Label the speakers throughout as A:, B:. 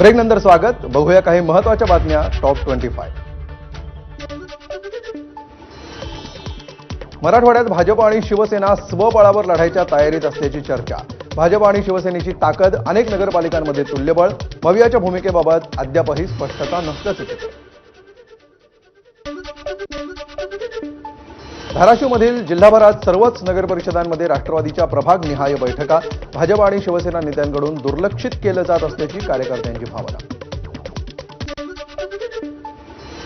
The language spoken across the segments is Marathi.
A: ब्रेक नंतर स्वागत. बघूया काही महत्त्वाच्या बातम्या टॉप ट्वेंटी फाय. मराठवाड्यात भाजप आणि शिवसेना स्वबळावर लढाईच्या तयारीत असल्याची चर्चा. भाजप आणि शिवसेनेची ताकद अनेक नगरपालिकांमध्ये तुल्यबळ. मवियाच्या भूमिकेबाबत अद्यापही स्पष्टता नसल्याचं धाराशिवमधील जिल्हाभरात सर्वच नगर परिषदांमध्ये राष्ट्रवादीच्या प्रभाग निहाय बैठका भाजप आणि शिवसेना नेत्यांकडून दुर्लक्षित केलं जात असल्याची कार्यकर्त्यांची भावना.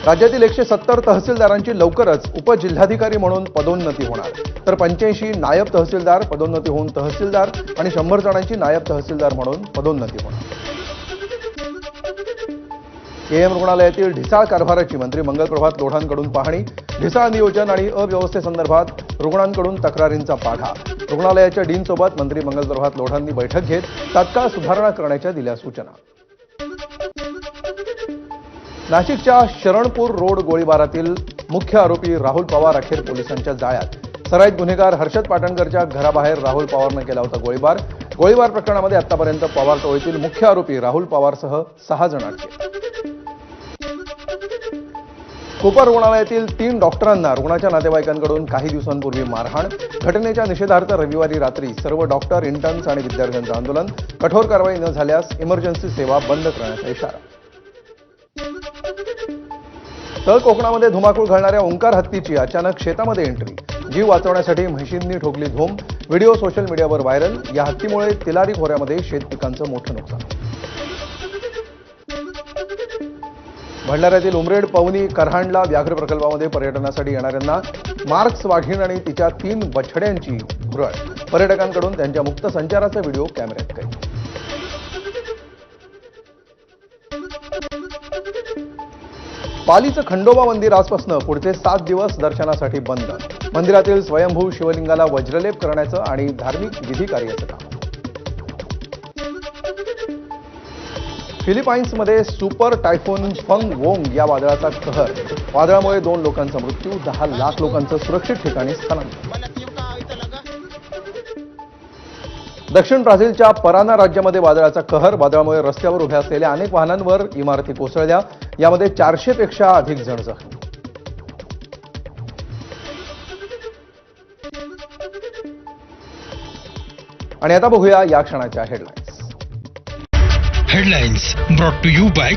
A: राज्यातील एकशे सत्तर तहसीलदारांची लवकरच उपजिल्हाधिकारी म्हणून पदोन्नती होणार. तर पंच्याऐंशी नायब तहसीलदार पदोन्नती होऊन तहसीलदार आणि शंभर जणांची नायब तहसीलदार म्हणून पदोन्नती होणार. केएम रुग्णालयातील ढिसाळ कारभाराची मंत्री मंगलप्रभात लोढांकडून पाहणी ढिसाळ नियोजन आणि अव्यवस्थेसंदर्भात रुग्णांकडून तक्रारींचा पाढा. रुग्णालयाच्या डीनसोबत मंत्री मंगलप्रभात लोढांनी बैठक घेत तात्काळ सुधारणा करण्याच्या दिल्या सूचना. नाशिकच्या शरणपूर रोड गोळीबारातील मुख्य आरोपी राहुल पवार अखेर पोलिसांच्या जाळ्यात. सराईत गुन्हेगार हर्षद पाटणकरच्या घराबाहेर राहुल पवारनं केला होता गोळीबार. गोळीबार प्रकरणामध्ये आतापर्यंत पवार टोळीतील मुख्य आरोपी राहुल पवारसह सहा जण अटकेत. कोपर रुग्णालयातील तीन डॉक्टरांना रुग्णाच्या नातेवाईकांकडून काही दिवसांपूर्वी मारहाण. घटनेच्या निषेधार्थ रविवारी रात्री सर्व डॉक्टर इंटर्न्स आणि विद्यार्थ्यांचं आंदोलन. कठोर कारवाई न झाल्यास इमर्जन्सी सेवा बंद करण्याचा इशारा. तळ कोकणामध्ये धुमाकूळ घालणाऱ्या ओंकार हत्तीची अचानक शेतामध्ये एंट्री जीव वाचवण्यासाठी म्हशींनी ठोकली धूम. व्हिडिओ सोशल मीडियावर व्हायरल. या हत्तीमुळे तिलारी खोऱ्यामध्ये शेत पिकांचं मोठं नुकसान. भंडाऱ्यातील उमरेड पवनी करहांडला व्याघ्र प्रकल्पामध्ये पर्यटनासाठी येणाऱ्यांना मार्क्स वाघीण आणि तिच्या तीन बछड्यांची घुरळ पर्यटकांकडून त्यांच्या मुक्त संचाराचा व्हिडिओ कॅमेऱ्यात कैद. पालीचं खंडोबा मंदिर आजपासून पुढचे सात दिवस दर्शनासाठी बंद. मंदिरातील स्वयंभू शिवलिंगाला वज्रलेप करण्याचं आणि धार्मिक विधी कार्याचं काम. फिलिपाईन्समध्ये सुपर टायफोन फंग वोंग या वादळाचा कहर. वादळामुळे दोन लोकांचा मृत्यू दहा लाख लोकांचं सुरक्षित ठिकाणी स्थलांतर. दक्षिण ब्राझीलच्या पराना राज्यामध्ये वादळाचा कहर. वादळामुळे रस्त्यावर उभ्या असलेल्या अनेक वाहनांवर इमारती कोसळल्या. यामध्ये चारशेपेक्षा अधिक जण जखमी. आणि आता बघूया या क्षणाच्या headline
B: Headlines brought to you by